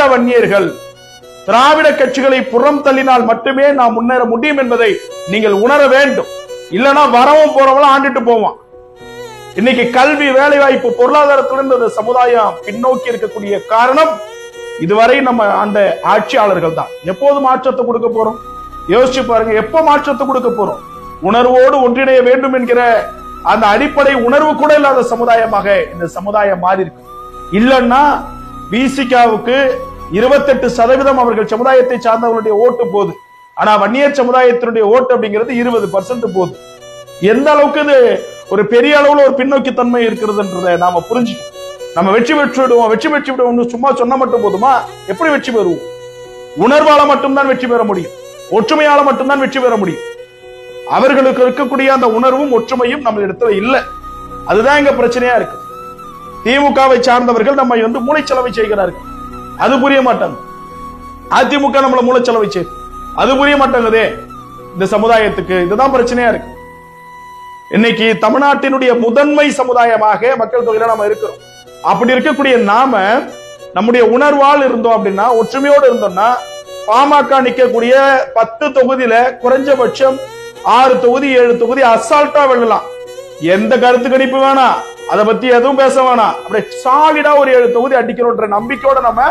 அந்த வன்னியர்கள். திராவிட கட்சிகளை புறம் தள்ளினால் மட்டுமே நாம் முன்னேற முடியும் என்பதை நீங்கள் உணர வேண்டும். இல்லனா வரவும் போறவங்களும் ஆண்டுட்டு போவான். இன்னைக்கு கல்வி வேலை வாய்ப்பு பொருளாதாரத்திலிருந்து இந்த சமுதாயம் பின்னோக்கி இருக்கக்கூடிய காரணம் இதுவரை நம்ம அந்த ஆட்சியாளர்கள் தான். எப்போது மாற்றத்தை கொடுக்க போறோம்? யோசிச்சு பாருங்க எப்ப மாற்றத்தை கொடுக்க போறோம்? உணர்வோடு ஒன்றிணைய வேண்டும் என்கிற அந்த அடிப்படை உணர்வு கூட இல்லாத சமுதாயமாக இந்த சமுதாயம் மாறி இருக்கு. இல்லைன்னா பிசிகாவுக்கு இருபத்தெட்டு சதவீதம் அவர்கள் சமுதாயத்தை சார்ந்தவர்களுடைய ஓட்டு போகுது. ஆனா வன்னியர் சமுதாயத்தினுடைய ஓட்டு அப்படிங்கிறது இருபது பர்சன்ட் போகுது. எந்த அளவுக்கு இது ஒரு பெரிய அளவுல ஒரு பின்னோக்கி தன்மை இருக்கிறதுன்றதை நாம புரிஞ்சுக்கணும். நம்ம வெற்றி பெற்று விடுவோம் வெற்றி பெற்று விடுவோம் சும்மா சொன்னா மட்டும் போதுமா? எப்படி வெற்றி பெறுவோம்? உணர்வால மட்டும்தான் வெற்றி பெற முடியும். ஒற்றுமையால மட்டும்தான் வெற்றி பெற முடியும். அவர்களுக்கு இருக்கக்கூடிய அந்த உணர்வும் ஒற்றுமையும் நம்ம இடத்துல இல்ல. அதுதான் இங்க பிரச்சனையா இருக்கு. திமுகவை சார்ந்தவர்கள் நம்ம வந்து மூளைச்சலவை செய்கிறார்கள். அது புரிய மாட்டாங்க அதிமுக நம்மள மூளைச்சலவை செய்யுது அது புரிய மாட்டாங்கதே. இந்த சமுதாயத்துக்கு இதுதான் பிரச்சனையா இருக்கு. இன்னைக்கு தமிழ்நாட்டினுடைய முதன்மை சமுதாயமாக மக்கள் தொகையில நாம இருக்கிறோம். அப்படி இருக்கக்கூடிய நாம நம்முடைய உணர்வால் இருந்தோம் அப்படின்னா ஒற்றுமையோடு இருந்தோம்னா பாமக நிக்கக்கூடிய பத்து தொகுதியில குறைஞ்சபட்சம் ஆறு தொகுதி ஏழு தொகுதி அசால்ட்டா வெல்லலாம் எந்த கருத்து கணிப்பு வேணாம். அதை பத்தி எதுவும் பேச வேணாம். அப்படியே சாலிடா ஒரு ஏழு தொகுதி அடிக்கணும்ன்ற நம்பிக்கையோட நம்ம